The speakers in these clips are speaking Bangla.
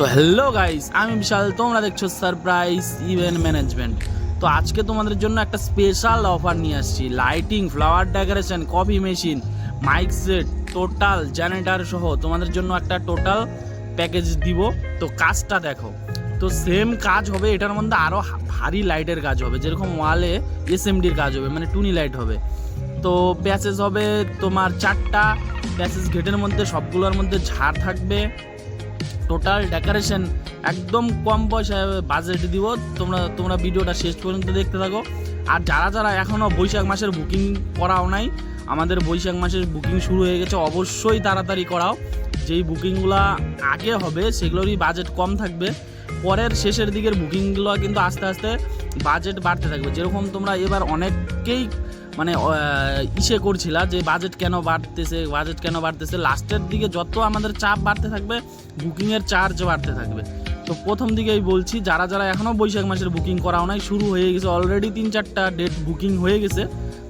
তো হ্যালো গাইস আমি বিশাল, তোমরা দেখছ সারপ্রাইজ ইভেন্ট ম্যানেজমেন্ট তো আজকে তোমাদের জন্য একটা স্পেশাল অফার নিয়ে আসছি। Lighting flower decoration coffee machine mic set total generator সহ তোমাদের জন্য একটা টোটাল প্যাকেজ দিব। তো কাজটা দেখো, তো সেম কাজ হবে, এটার মধ্যে আরও ভারী লাইটের কাজ হবে। যেরকম ওয়ালে এসএমডির কাজ হবে মানে টুনি লাইট হবে। তো প্যাসেজ হবে তোমার চারটা প্যাসেজ গেটের মধ্যে, সবগুলোর মধ্যে ঝাড় থাকবে। টোটাল ডেকোরেশন একদম কম পয়সায় বাজেট দিব। তোমরা তোমরা ভিডিওটা শেষ পর্যন্ত দেখতে থাকো। আর যারা যারা এখনও বৈশাখ মাসের বুকিং করাও নাই, আমাদের বৈশাখ মাসের বুকিং শুরু হয়ে গেছে, অবশ্যই তাড়াতাড়ি করাও। যেই বুকিংগুলো আগে হবে, সেগুলোরই বাজেট কম থাকবে। পরের শেষের দিকের বুকিংগুলো কিন্তু আস্তে আস্তে বাজেট বাড়তে থাকবে। যেরকম তোমরা এবার অনেককেই মানে ইসে করছিলা যে বাজেট কেন বাড়তেছে বাজেট কেন বাড়তেছে। লাস্টের দিকে যত আমাদের চাপ বাড়তে থাকবে বুকিংয়ের চার্জ বাড়তে থাকবে। তো প্রথম দিকেই বলছি, যারা যারা এখনও বৈশাখ মাসের বুকিং করাও নাই, শুরু হয়ে গেছে অলরেডি তিন চারটা ডেট বুকিং হয়ে গেছে।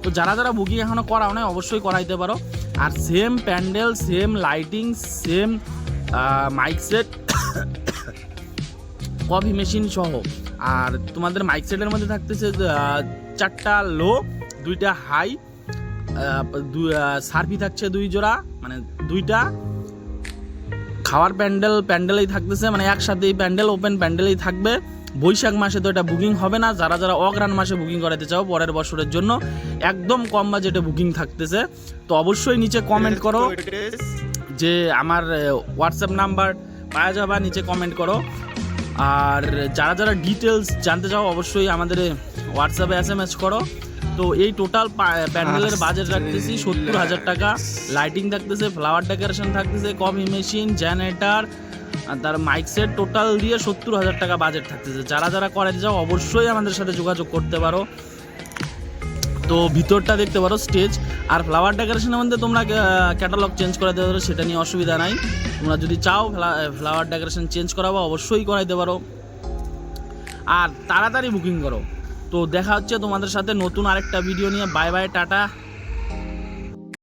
তো যারা যারা বুকিং এখনও করাও নাই, অবশ্যই করাইতে পারো। আর same pandal same lighting same mic set coffee machine সহ। আর তোমাদের মাইক সেটের মধ্যে থাকতেছে চারটা লো দুইটা হাই সার্ভি থাকছে দুই জোড়া মানে দুইটা খাওয়ার প্যান্ডেল প্যান্ডেলেই থাকতেছে মানে একসাথেই প্যান্ডেল ওপেন প্যান্ডেলেই থাকবে। বৈশাখ মাসে তো এটা বুকিং হবে না যারা যারা অগ্রাণ মাসে বুকিং করাতে চাও পরের বছরের জন্য একদম কম বাজেটে বুকিং থাকতেছে। তো অবশ্যই নিচে কমেন্ট করো যে আমার হোয়াটসঅ্যাপ নাম্বার পাওয়া যাবা নিচে কমেন্ট করো। আর যারা যারা ডিটেলস জানতে চাও অবশ্যই আমাদের হোয়াটসঅ্যাপে এস এম এস করো। তো এই টোটাল প্যান্ডেলের বাজেট রাখতেছি সত্তর হাজার টাকা। লাইটিং থাকতেছে ফ্লাওয়ার ডেকোরেশন থাকতেছে কফি মেশিন জেনারেটার আর তার মাইক সেট টোটাল দিয়ে সত্তর হাজার টাকা বাজেট থাকতেছে। যারা যারা করাতে চাও অবশ্যই আমাদের সাথে যোগাযোগ করতে পারো। তো ভিতরটা দেখতে পারো স্টেজ আর ফ্লাওয়ার ডেকোরেশনের মধ্যে তোমরা ক্যাটালগ চেঞ্জ করাতে পারো সেটা নিয়ে অসুবিধা নাই। তোমরা যদি চাও ফ্লাওয়ার ডেকোরেশন চেঞ্জ করাবো অবশ্যই করাইতে পারো। আর তাড়াতাড়ি বুকিং করো। তো দেখা হচ্ছে তোমাদের সাথে নতুন আরেকটা ভিডিও নিয়ে। Bye bye tata.